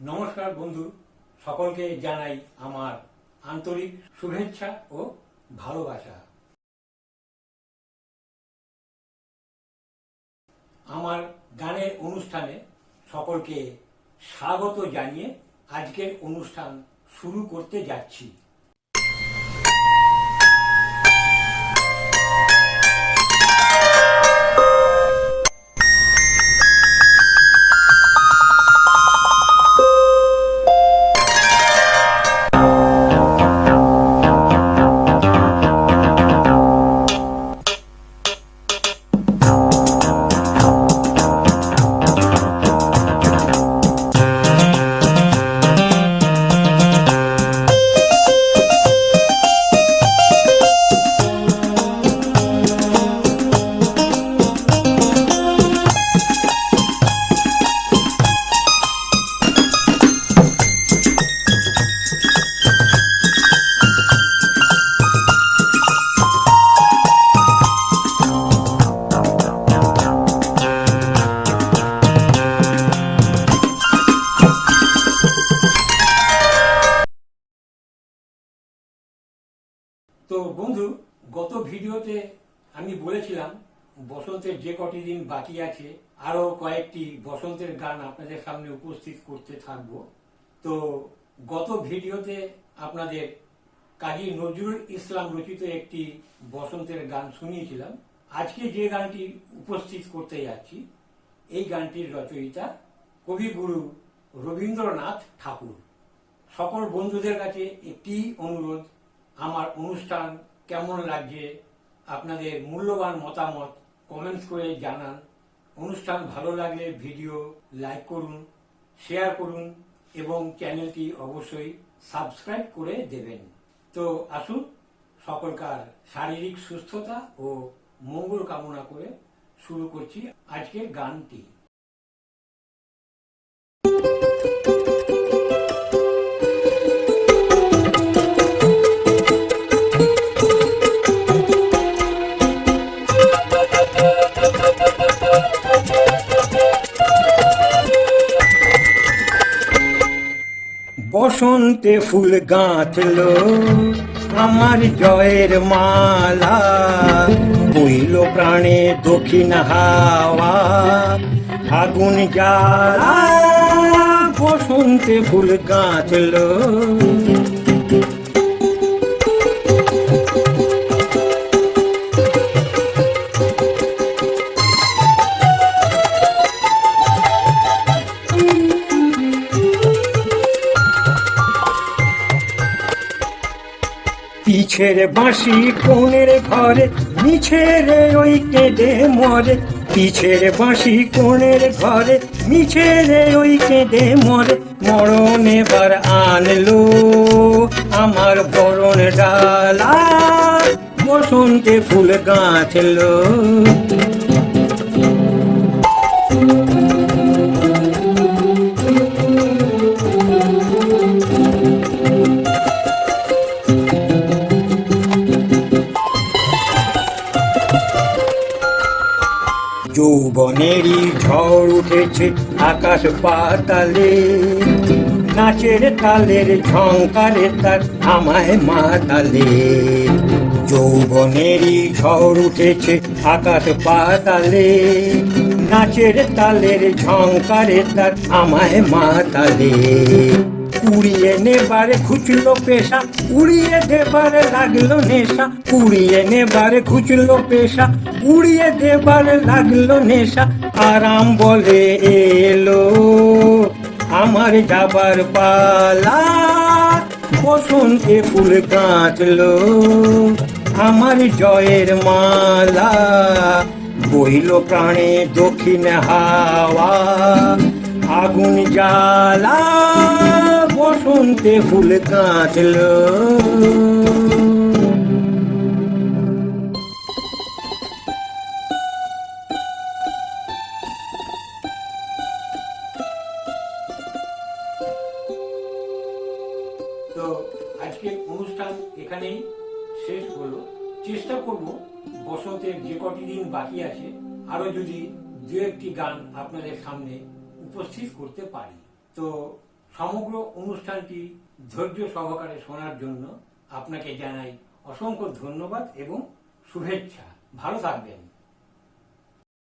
নমস্কার বন্ধু, সকলকে জানাই আমার আন্তরিক শুভেচ্ছা ও ভালোবাসা। আমার গানের অনুষ্ঠানে সকলকে স্বাগত জানিয়ে আজকের অনুষ্ঠান শুরু করতে যাচ্ছি। তো বন্ধু, গত ভিডিওতে আমি বলেছিলাম, বসন্তের যে কটি দিন বাকি আছে আরও কয়েকটি বসন্তের গান আপনাদের সামনে উপস্থিত করতে থাকব। তো গত ভিডিওতে আপনাদের কাজী নজরুল ইসলাম রচিত একটি বসন্তের গান শুনিয়েছিলাম। আজকে যে গানটি উপস্থিত করতে যাচ্ছি, এই গানটির রচয়িতা কবিগুরু রবীন্দ্রনাথ ঠাকুর। সকল বন্ধুদের কাছে একটি অনুরোধ আমার অনুষ্ঠান কেমন লাগছে, আপনাদের মূল্যবান মতামত কমেন্টস করে জানান। অনুষ্ঠান ভালো লাগলে ভিডিও লাইক করুন শেয়ার করুন এবং চ্যানেলটি অবশ্যই সাবস্ক্রাইব করে দেবেন। তো আসুন, সকলকার শারীরিক সুস্থতা ও মঙ্গল কামনা করে শুরু করছি আজকের গানটি। বসন্তে ফুল গাঁথল। আমার জয়ের মালা বইল প্রাণে দক্ষিণ হাওয়া। আগুন জ্বালা বসন্তে ফুল গাঁথলো। পিছের বাঁশি কোণের ঘরে মিছের ওই কেঁদে মরে। পিছের বাঁশি কোণের ঘরে মিছের ওই কেঁদে মরে। মরণ এবার আনলো আমার বরণ ডালা, বসন্তে ফুল গাঁথলো। যৌবনেরই ঝড় উঠেছে আকাশ পাতালে। নাচের তালের ঝঙ্কারে তার আমায় মাতালে। যৌবনেরই ঝড় উঠেছে আকাশ পাতালে। নাচের তালের ঝঙ্কারে তার আমায় মাতালে। উড়িয়ে নেবার খুচলো পেশা, উড়িয়ে দেবার লাগল নেশা, উড়িয়ে নেবার খুচলো পেশা, উড়িয়ে দেবার লাগল নেশা। আরাম বলে এলো আমার যাবার পালা, বসন্তে ফুল গাঁথলো আমার জয়ের মালা বইল প্রাণে দক্ষিণ হাওয়া, আগুন জ্বালা। বসন্তে ফুল কাঁচলো তো অনুষ্ঠান এখানেই শেষ হলো। চেষ্টা করব বসন্তের যে কটি দিন বাকি আছে আরও যদি দু একটি গান আপনাদের সামনে উপস্থিত করতে পারি। তো সমগ্র অনুষ্ঠানটি ধৈর্য সহকারে শোনার জন্য আপনাকে জানাই অসংখ্য ধন্যবাদ এবং শুভেচ্ছা। ভালো থাকবেন।